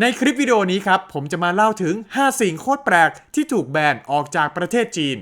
ในคลิปวิดีโอนี้ครับ ผมจะมาเล่าถึง 5 สิ่งโคตรแปลกที่ถูกแบนออกจากประเทศจีน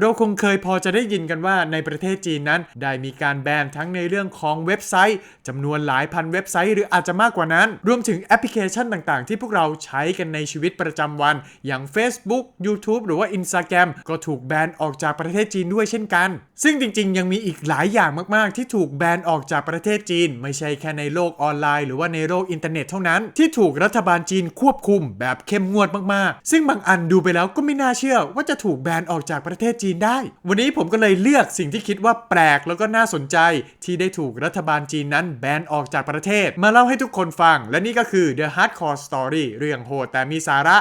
เราคงเคยพอจะได้ยินกันว่าในประเทศจีนนั้น ได้มีการแบนทั้งในเรื่องของเว็บไซต์จำนวนหลายพันเว็บไซต์หรืออาจจะมากกว่านั้น รวมถึงแอปพลิเคชันต่างๆ ที่พวกเราใช้กันในชีวิตประจำวัน อย่าง Facebook YouTube หรือว่า Instagram ก็ถูกแบนออกจากประเทศจีนด้วยเช่นกัน ซึ่งจริงๆ ยังมีอีกหลายอย่างมากๆ ที่ถูกแบนออกจากประเทศจีน ไม่ใช่แค่ในโลกออนไลน์หรือว่าในโลกอินเทอร์เน็ตเท่านั้นที่ถูกรัฐบาลจีนควบคุมแบบเข้มงวดมากๆ ซึ่งบางอันดูไปแล้วก็ไม่น่าเชื่อว่าจะถูกแบนออกจากประเทศจีนได้ วันนี้ผมก็เลยเลือกสิ่งที่คิดว่าแปลกแล้วก็น่าสนใจ ที่ได้ถูกรัฐบาลจีนนั้นแบนออกจากประเทศ มาเล่าให้ทุกคนฟัง และนี่ก็คือ The Hardcore Story เรื่องโหดแต่มีสาระ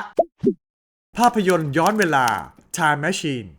ภาพยนตร์ย้อนเวลา Time Machine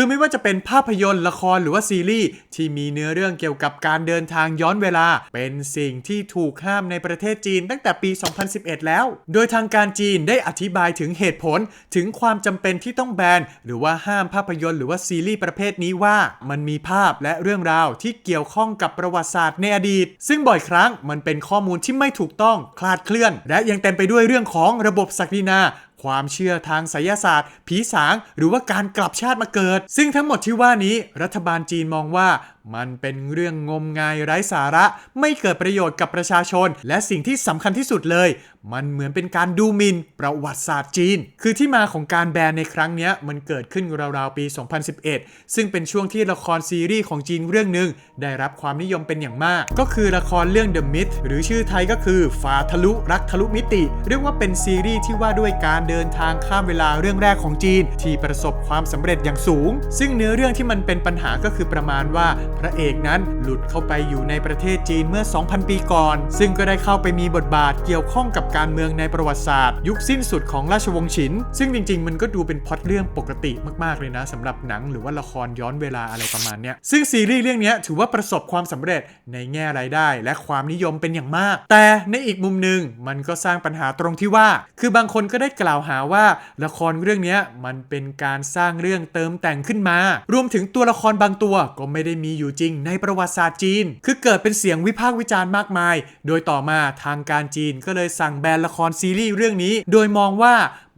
คือไม่ว่าจะเป็นภาพยนตร์ละครหรือว่าซีรีส์ที่มีเนื้อเรื่องเกี่ยวกับการเดินทางย้อนเวลา เป็นสิ่งที่ถูกห้ามในประเทศจีนตั้งแต่ปี 2011 แล้ว โดยทางการจีนได้อธิบายถึงเหตุผลถึงความจำเป็นที่ต้องแบนหรือว่าห้ามภาพยนตร์หรือว่าซีรีส์ประเภทนี้ว่ามันมีภาพและเรื่องราวที่เกี่ยวข้องกับประวัติศาสตร์ในอดีต ซึ่งบ่อยครั้งมันเป็นข้อมูลที่ไม่ถูกต้องคลาดเคลื่อน และยังเต็มไปด้วยเรื่องของระบบศักดินา ความเชื่อทางไสยศาสตร์ ผีสาง หรือว่าการกลับชาติมาเกิด ซึ่งทั้งหมดที่ว่านี้รัฐบาลจีนมองว่า มันเป็นเรื่องงมงายไร้สาระไม่เกิดประโยชน์กับประชาชน และสิ่งที่สำคัญที่สุดเลย มันเหมือนเป็นการดูหมินประวัติศาสตร์จีน คือที่มาของการแบนในครั้งนี้มันเกิดขึ้นราวๆปี 2011 ซึ่งเป็นช่วงที่ละครซีรีส์ของจีนเรื่องหนึ่งได้รับความนิยมเป็นอย่างมาก ก็คือละครเรื่อง The Myth หรือชื่อไทยก็คือฝาทะลุรักทะลุมิติ เรียกว่าเป็นซีรีส์ที่ว่าด้วยการเดินทางข้ามเวลาเรื่องแรกของจีน ที่ประสบความสำเร็จอย่างสูง ซึ่งเนื้อเรื่องที่มันเป็นปัญหาก็คือประมาณว่าพระเอกนั้นหลุดเข้าไปอยู่ในประเทศจีนเมื่อ 2,000 ปีก่อน ซึ่งก็ได้เข้าไปมีบทบาทเกี่ยวข้องกับการเมืองในประวัติศาสตร์ ยุคสิ้นสุดของราชวงศ์ฉิน ซึ่งจริง ๆ มันก็ดูเป็นพล็อตเรื่องปกติมากๆเลยนะสำหรับหนังหรือว่าละครย้อนเวลาอะไรประมาณเนี้ยซึ่งซีรีส์เรื่องนี้ถือว่าประสบความสำเร็จในแง่รายได้ และความนิยมเป็นอย่างมาก แต่ในอีกมุมหนึ่งมันก็สร้างปัญหาตรงที่ว่า คือบางคนก็ได้กล่าวหาว่าละครเรื่องนี้มันเป็นการสร้างเรื่องเติมแต่งขึ้นมา รวมถึงตัวละครบางตัวก็ไม่ได้มีอยู่จริงในประวัติศาสตร์จีน คือเกิดเป็นเสียงวิพากษ์วิจารณ์มากมาย โดยต่อมาทางการจีนก็เลยสั่งแบนละครซีรีส์เรื่องนี้ โดยมองว่า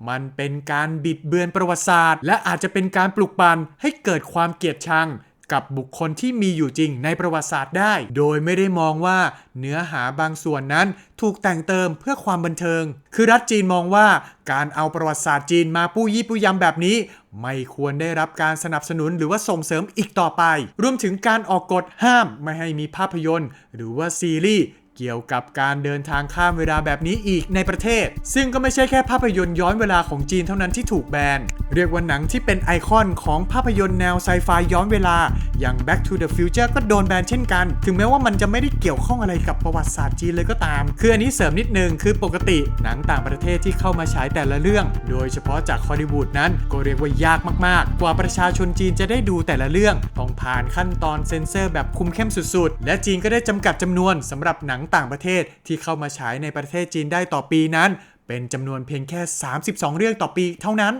มันเป็นการบิดเบือนประวัติศาสตร์ และอาจจะเป็นการปลุกปั่นให้เกิดความเกลียดชัง กับบุคคลที่มีอยู่จริงในประวัติศาสตร์ได้ โดยไม่ได้มองว่าเนื้อหาบางส่วนนั้นถูกแต่งเติมเพื่อความบันเทิง คือรัฐจีนมองว่าการเอาประวัติศาสตร์จีนมาปู้ยี่ปู้ยำแบบนี้ ไม่ควรได้รับการสนับสนุนหรือว่าส่งเสริมอีกต่อไป รวมถึงการออกกฎห้ามไม่ให้มีภาพยนตร์ หรือว่าซีรีส์ เกี่ยวกับการเดินทางข้ามเวลาแบบนี้อีกในประเทศ ซึ่งก็ไม่ใช่แค่ภาพยนตร์ย้อนเวลาของจีนเท่านั้นที่ถูกแบน เรียกว่าหนังที่เป็นไอคอนของภาพยนตร์แนวไซไฟย้อนเวลา อย่าง Back to the Future ก็โดนแบนเช่นกัน ถึงแม้ว่ามันจะไม่ได้เกี่ยวข้องอะไรกับประวัติศาสตร์จีนเลยก็ตาม คืออันนี้เสริมนิดนึงคือปกติหนังต่างประเทศที่เข้ามาฉายแต่ละเรื่อง โดยเฉพาะจากฮอลลีวูดนั้นก็เรียกว่ายากมากๆ กว่าประชาชนจีนจะได้ดูแต่ละเรื่องต้องผ่านขั้นตอนเซ็นเซอร์แบบคุมเข้มสุดๆ และจีนก็ได้จำกัดจำนวนสำหรับหนังต่างประเทศที่เข้ามาฉายในประเทศจีนได้ต่อปีนั้น เป็นจำนวนเพียงแค่ 32 เรื่องต่อปีเท่านั้น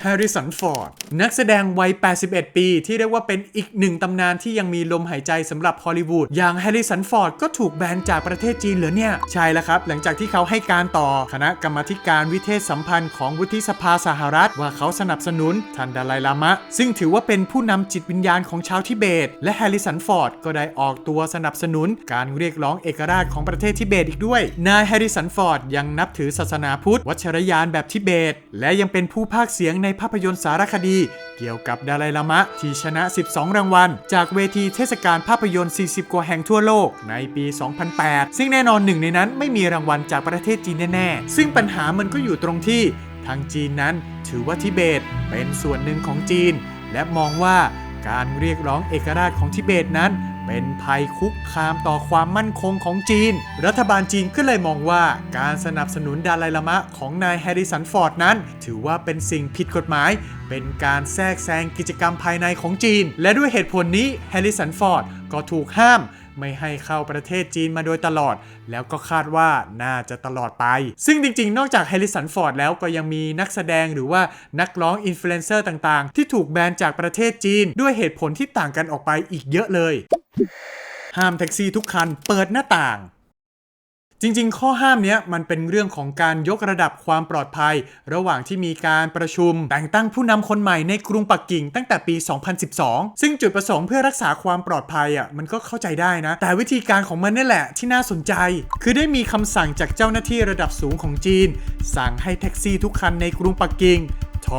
แฮร์ริสันฟอร์ดนักแสดงวัย 81 ปี ที่เรียกว่าเป็นอีกหนึ่งตำนานที่ยังมีลมหายใจสำหรับฮอลลีวูดอย่างแฮร์ริสันฟอร์ดก็ถูกแบนจากประเทศจีนเหรอเนี่ย ใช่แล้วครับ หลังจากที่เขาให้การต่อคณะกรรมาการวิเทศสัมพันธ์ของวุฒิสภาสหรัฐ ว่าเขาสนับสนุนท่านดาลัยลามะ ซึ่งถือว่าเป็นผู้นำจิตวิญญาณของชาวทิเบต และแฮร์ริสันฟอร์ดก็ได้ออกตัวสนับสนุน การเรียกร้องเอกราชของประเทศทิเบตอีกด้วย นายแฮร์ริสันฟอร์ดยังนับถือศาสนาพุทธวัชรยานแบบทิเบต และยังเป็นผู้พากเสียงในภาพยนตร์สารคดี เกี่ยวกับดาลัยลามะที่ชนะ 12 รางวัล จากเวทีเทศกาลภาพยนตร์ 40 กว่าแห่งทั่วโลกในปี 2008 ซึ่งแน่นอนหนึ่งในนั้นไม่มีรางวัลจากประเทศจีนแน่ๆ ซึ่งปัญหามันก็อยู่ตรงที่ทางจีนนั้นถือว่าทิเบตเป็นส่วนหนึ่งของจีน และมองว่าการเรียกร้องเอกราชของทิเบตนั้น เป็นภัยคุกคามต่อความมั่นคงของจีน รัฐบาลจีนก็เลยมองว่าการสนับสนุนดาลัยลามะของนายแฮร์ริสันฟอร์ดนั้น ถือว่าเป็นสิ่งผิดกฎหมาย เป็นการแทรกแซงกิจกรรมภายในของจีน และด้วยเหตุผลนี้แฮร์ริสันฟอร์ดก็ถูกห้ามไม่ให้เข้าประเทศจีนมาโดยตลอด แล้วก็คาดว่าน่าจะตลอดไป ซึ่งจริงๆ นอกจากแฮริสันฟอร์ดแล้วก็ยังมีนักแสดงหรือว่านักร้องอินฟลูเอนเซอร์ต่างๆ ที่ถูกแบนจากประเทศจีน ด้วยเหตุผลที่ต่างกันออกไปอีกเยอะเลย ห้ามแท็กซี่ทุกคันเปิดหน้าต่าง จริงๆ ข้อห้ามเนี้ยมันเป็นเรื่องของการยกระดับความปลอดภัย ระหว่างที่มีการประชุม แต่งตั้งผู้นำคนใหม่ในกรุงปักกิ่งตั้งแต่ปี 2012 ซึ่งจุดประสงค์เพื่อรักษาความปลอดภัยอะมันก็เข้าใจได้นะ แต่วิธีการของมันนี่แหละที่น่าสนใจ คือได้มีคำสั่งจากเจ้าหน้าที่ระดับสูงของจีน สั่งให้แท็กซี่ทุกคันในกรุงปักกิ่ง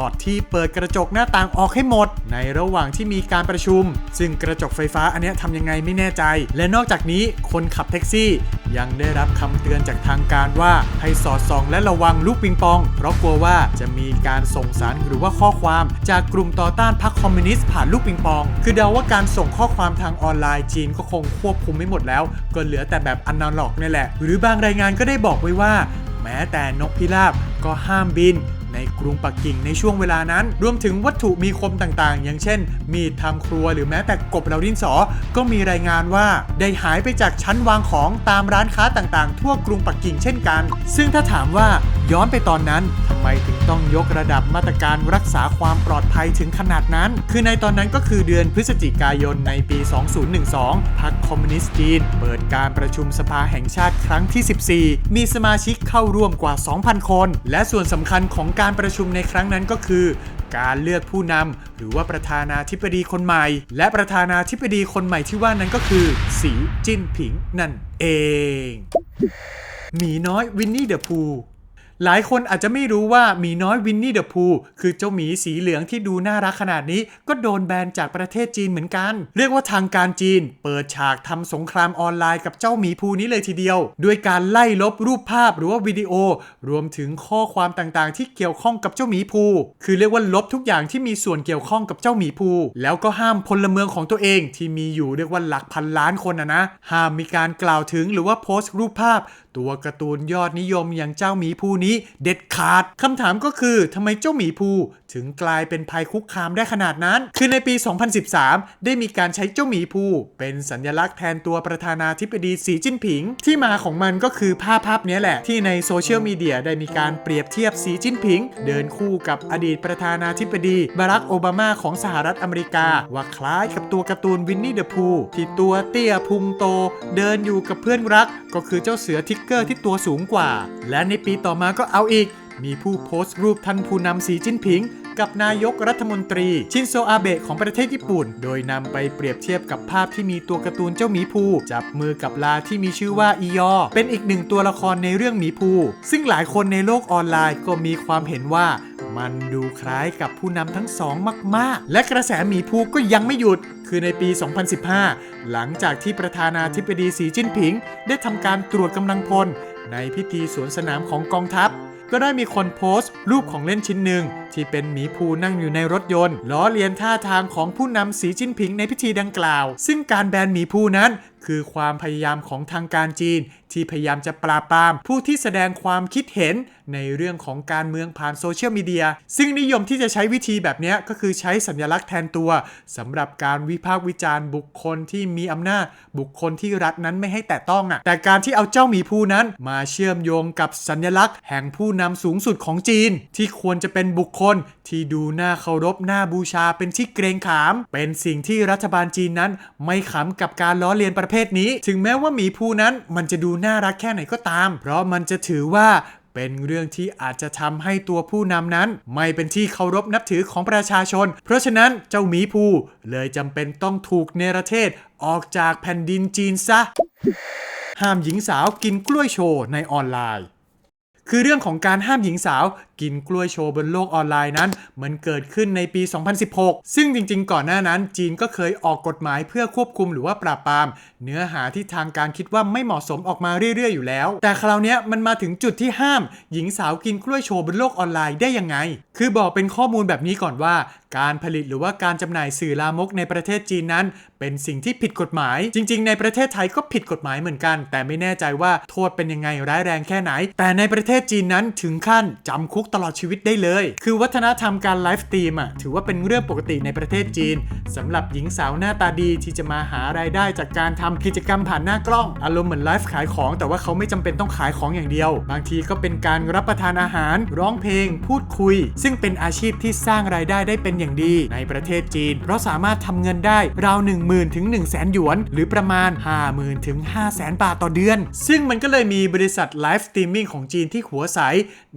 อดที่เปิดกระจกหน้าต่างออกให้หมด ในระหว่างที่มีการประชุม ซึ่งกระจกไฟฟ้าอันนี้ทำยังไงไม่แน่ใจ และนอกจากนี้คนขับแท็กซี่ ยังได้รับคำเตือนจากทางการว่าให้สอดส่องและระวังลูกปิงปอง เพราะกลัวว่าจะมีการส่งสารหรือว่าข้อความจากกลุ่มต่อต้านพรรคคอมมิวนิสต์ผ่านลูกปิงปอง คือเดาว่าการส่งข้อความทางออนไลน์จีนก็คงควบคุมไม่หมดแล้ว ก็เหลือแต่แบบอนาล็อกนี่แหละ หรือบางรายงานก็ได้บอกไว้ว่า แม้แต่นกพิราบก็ห้ามบิน ในกรุงปักกิ่งในช่วงเวลานั้น รวมถึงวัตถุมีคมต่างๆ อย่างเช่น มีดทำครัวหรือแม้แต่กบเหลาดินสอ ก็มีรายงานว่าได้หายไปจากชั้นวางของตามร้านค้าต่างๆ ทั่วกรุงปักกิ่งเช่นกัน ซึ่งถ้าถามว่าย้อนไปตอนนั้นทำไมถึงต้องยกระดับมาตรการรักษาความปลอดภัยถึงขนาดนั้น คือในตอนนั้นก็คือเดือนพฤศจิกายนในปี 2012 พรรคคอมมิวนิสต์จีน เปิดการประชุมสภาแห่งชาติครั้งที่ 14 มีสมาชิกเข้าร่วมกว่า 2,000 คน และส่วนสำคัญของการประชุมในครั้งนั้นก็คือการเลือกผู้นำหรือว่าประธานาธิบดีคนใหม่ และประธานาธิบดีคนใหม่ที่ว่านั้นก็คือ สีจิ้นผิงนั่นเอง หมีน้อยวินนี่เดอะพูล หลายคนอาจจะไม่รู้ว่าหมีน้อยวินนี่เดอะพูคือเจ้าหมีสีเหลืองที่ดูน่ารักขนาดนี้ ก็โดนแบนจากประเทศจีนเหมือนกัน เรียกว่าทางการจีน เปิดฉากทำสงครามออนไลน์กับเจ้าหมีภูนี้เลยทีเดียว ด้วยการไล่ลบรูปภาพหรือว่าวิดีโอ รวมถึงข้อความต่างๆ ที่เกี่ยวข้องกับเจ้าหมีภูคือเรียกว่าลบทุกอย่างที่มีส่วนเกี่ยวข้องกับเจ้าหมีภูแล้วก็ห้ามพลเมืองของตัวเอง ที่มีอยู่เรียกว่าหลักพันล้านคนนะนะห้ามมีการกล่าวถึงหรือว่าโพสต์รูปภาพ ตัวการ์ตูนยอดนิยมอย่างเจ้าหมีภูนี้เด็ดขาดคำถามก็คือทำไมเจ้าหมีภูถึงกลายเป็นภัยคุกคามได้ขนาดนั้น คือในปี 2013 ได้มีการใช้เจ้าหมีภูเป็นสัญลักษณ์แทนตัวประธานาธิบดีสีจิ้นผิง ที่มาของมันก็คือภาพภาพนี้แหละ ที่ในโซเชียลมีเดียได้มีการเปรียบเทียบสีจิ้นผิง เดินคู่กับอดีตประธานาธิบดีบารักโอบามาของสหรัฐอเมริกา ว่าคล้ายกับตัวการ์ตูนวินนี่เดอะพูที่ตัวเตี้ยพุงโต เดินอยู่กับเพื่อนรัก ก็คือเจ้าเสือทิกเกอร์ที่ตัวสูงกว่า และในปีต่อมาก็เอาอีก มีผู้โพสต์รูปท่านผู้นำสีจิ้นผิง กับนายกรัฐมนตรี ชินโซอาเบะของประเทศญี่ปุ่น โดยนำไปเปรียบเทียบกับภาพที่มีตัวการ์ตูนเจ้าหมีภูจับมือกับลาที่มีชื่อว่าอียอ เป็นอีกหนึ่งตัวละครในเรื่องหมีภูซึ่งหลายคนในโลกออนไลน์ก็มีความเห็นว่า มันดูคล้ายกับผู้นำทั้งสองมาก ๆ และกระแสหมีภูก็ยังไม่หยุด คือในปี 2015 หลังจากที่ประธานาธิบดีสีจิ้นผิง ได้ทำการตรวจกำลังพล ในพิธีสวนสนามของกองทัพ ก็ได้มีคนโพสต์ รูปของเล่นชิ้นหนึ่ง ที่เป็นหมีภูนั่งอยู่ในรถยนต์ล้อเลียนท่าทางของผู้นำสีจิ้นผิงในพิธีดังกล่าว ซึ่งการแบนหมีภูนั้น คือความพยายามของทางการจีน ที่พยายามจะปราบปราม ผู้ที่แสดงความคิดเห็นในเรื่องของการเมืองผ่านโซเชียลมีเดียซึ่งนิยมที่จะใช้วิธีแบบนี้ก็คือใช้สัญลักษณ์แทนตัวสำหรับการวิพากษ์วิจารณ์บุคคลที่มีอำนาจ บุคคลที่รัฐนั้นไม่ให้แตะต้องอะแต่การที่เอาเจ้าหมีภูนั้น มาเชื่อมโยงกับสัญลักษณ์ แห่งผู้นำสูงสุดของจีน ที่ควรจะเป็นบุคคลที่ดูน่าเคารพน่าบูชาเป็นที่เกรงขาม เป็นสิ่งที่รัฐบาลจีนนั้น ไม่ขำกับการล้อเลียนประเภทนี้ ถึงแม้ว่าหมีภูนั้นมันจะดูน่ารักแค่ไหนก็ตาม เพราะมันจะถือว่าเป็นเรื่องที่อาจจะทำให้ตัวผู้นำนั้น ไม่เป็นที่เคารพนับถือของประชาชน เพราะฉะนั้นเจ้าหมีภูเลยจำเป็นต้องถูกเนรเทศออกจากแผ่นดินจีนซะ ห้ามหญิงสาวกินกล้วยโชว์ในออนไลน์ คือเรื่องของการห้ามหญิงสาวกินกล้วยโชว์บนโลกออนไลน์นั้น มันเกิดขึ้นในปี 2016 ซึ่งจริงๆ ก่อนหน้านั้น จีนก็เคยออกกฎหมายเพื่อควบคุมหรือว่าปราบปราม เนื้อหาที่ทางการคิดว่าไม่เหมาะสมออกมาเรื่อยๆ อยู่แล้ว แต่คราวนี้มันมาถึงจุดที่ห้าม หญิงสาวกินกล้วยโชว์บนโลกออนไลน์ได้ยังไง คือบอกเป็นข้อมูลแบบนี้ก่อนว่า การผลิตหรือว่าการจำหน่ายสื่อลามกในประเทศจีนนั้น เป็นสิ่งที่ผิดกฎหมาย จริง ๆ ในประเทศไทยก็ผิดกฎหมายเหมือนกัน แต่ไม่แน่ใจว่าโทษเป็นยังไงร้ายแรงแค่ไหน แต่ในประเทศจีนนั้นถึงขั้นจำคุก Facebook ตลอดชีวิตได้เลย คือวัฒนธรรมการไลฟ์สตรีมอะถือว่าเป็นเรื่องปกติในประเทศจีนสำหรับหญิงสาวหน้าตาดีที่จะมาหารายได้จากการทำกิจกรรมผ่านหน้ากล้อง อารมณ์เหมือนไลฟ์ขายของ แต่ว่าเขาไม่จำเป็นต้องขายของอย่างเดียว บางทีก็เป็นการรับประทานอาหาร ร้องเพลง พูดคุย ซึ่งเป็นอาชีพที่สร้างรายได้ได้เป็นอย่างดี ในประเทศจีน เพราะสามารถทำเงินได้ราว 1 0,000ถึง1 0 0 0 0แสนหยวน หรือประมาณ 50,000ถึง5 0 0แสนบาทต่อเดือน ซึ่งมันก็เลยมีบริษัทไลฟ์สตรีมมิ่งของจีนที่หัวใส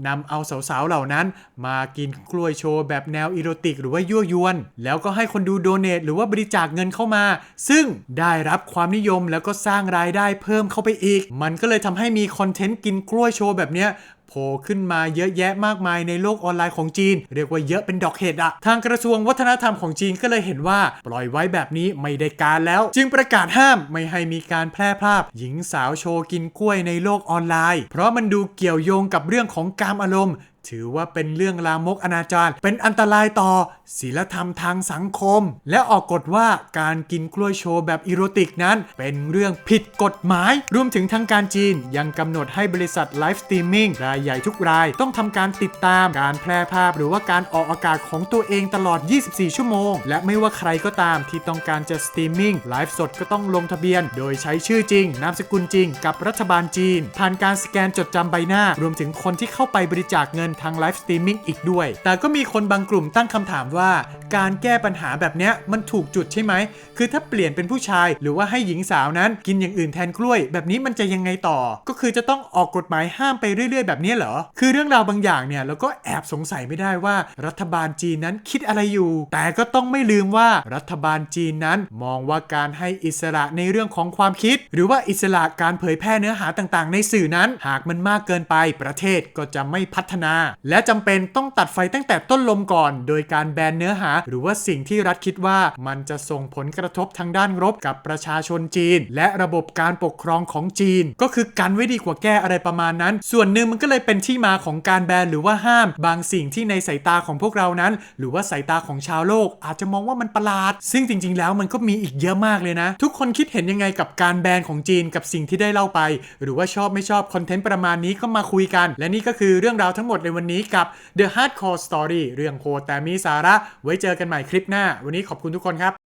นำเอาสาวๆเหล่านั้น มากินกล้วยโชว์แบบแนวอีโรติก หรือว่ายั่วยวน แล้วก็ให้คนดูโดเนทหรือว่าบริจาคเงินเข้ามา ซึ่งได้รับความนิยมแล้วก็สร้างรายได้เพิ่มเข้าไปอีก มันก็เลยทำให้มีคอนเทนต์กินกล้วยโชว์แบบเนี้ยโผล่ขึ้นมาเยอะแยะมากมายในโลกออนไลน์ของจีน เรียกว่าเยอะเป็นดอกเห็ดอะทางกระทรวงวัฒนธรรมของจีนก็เลยเห็นว่า ปล่อยไว้แบบนี้ไม่ได้การแล้ว จึงประกาศห้ามไม่ให้มีการแพร่ภาพ หญิงสาวโชว์กินกล้วยในโลกออนไลน์ เพราะมันดูเกี่ยวโยงกับเรื่องของกามอารมณ์ ถือว่าเป็นเรื่องลามกอนาจารเป็นอันตรายต่อศีลธรรมทางสังคม และออกกฎว่าการกินกล้วยโชว์แบบอีโรติกนั้น เป็นเรื่องผิดกฎหมาย รวมถึงทางการจีนยังกำหนดให้บริษัทไลฟ์สตรีมมิ่งรายใหญ่ทุกราย ต้องทำการติดตามการแพร่ภาพหรือว่าการออกอากาศของตัวเองตลอด 24 ชั่วโมง และไม่ว่าใครก็ตามที่ต้องการจะสตรีมมิ่งไลฟ์สดก็ต้องลงทะเบียน โดยใช้ชื่อจริง นามสกุลจริง กับรัฐบาลจีน ผ่านการสแกนจดจำใบหน้า รวมถึงคนที่เข้าไปบริจาคเงินทางไลฟ์สตรีมมิ่งอีกด้วย แต่ก็มีคนบางกลุ่มตั้งคำถามว่า การแก้ปัญหาแบบเนี้ยมันถูกจุดใช่ไหม คือถ้าเปลี่ยนเป็นผู้ชาย หรือว่าให้หญิงสาวนั้นกินอย่างอื่นแทนกล้วย แบบนี้มันจะยังไงต่อ ก็คือจะต้องออกกฎหมายห้ามไปเรื่อย ๆ แบบนี้เหรอ คือเรื่องราวบางอย่างเนี่ยเราก็แอบสงสัยไม่ได้ว่ารัฐบาลจีนนั้นคิดอะไรอยู่ แต่ก็ต้องไม่ลืมว่ารัฐบาลจีนนั้นมองว่าการให้อิสระในเรื่องของความคิด หรือว่าอิสระการเผยแพร่เนื้อหาต่างๆ ในสื่อนั้น หากมันมากเกินไปประเทศก็จะไม่พัฒนาและจำเป็นต้องตัดไฟตั้งแต่ต้นลมก่อน โดยการแบนเนื้อหา หรือว่าสิ่งที่รัฐคิดว่ามันจะส่งผลกระทบทางด้านรบกับประชาชนจีน และระบบการปกครองของจีน ก็คือกันไว้ดีกว่าแก้อะไรประมาณนั้น ส่วนหนึ่งมันก็เลยเป็นที่มาของการแบนหรือว่าห้าม บางสิ่งที่ในสายตาของพวกเรานั้น หรือว่าสายตาของชาวโลก อาจจะมองว่ามันประหลาด ซึ่งจริง ๆ แล้วมันก็มีอีกเยอะมากเลยนะ ทุกคนคิดเห็นยังไงกับการแบนของจีนกับสิ่งที่ได้เล่าไป หรือว่าชอบไม่ชอบคอนเทนต์ประมาณนี้ก็มาคุยกัน และนี่ก็คือเรื่องราวทั้งหมดในวันนี้กับ The Hardcore Story เรื่องโคแต่มีสาระ ไว้เจอกันใหม่คลิปหน้า วันนี้ขอบคุณทุกคนครับ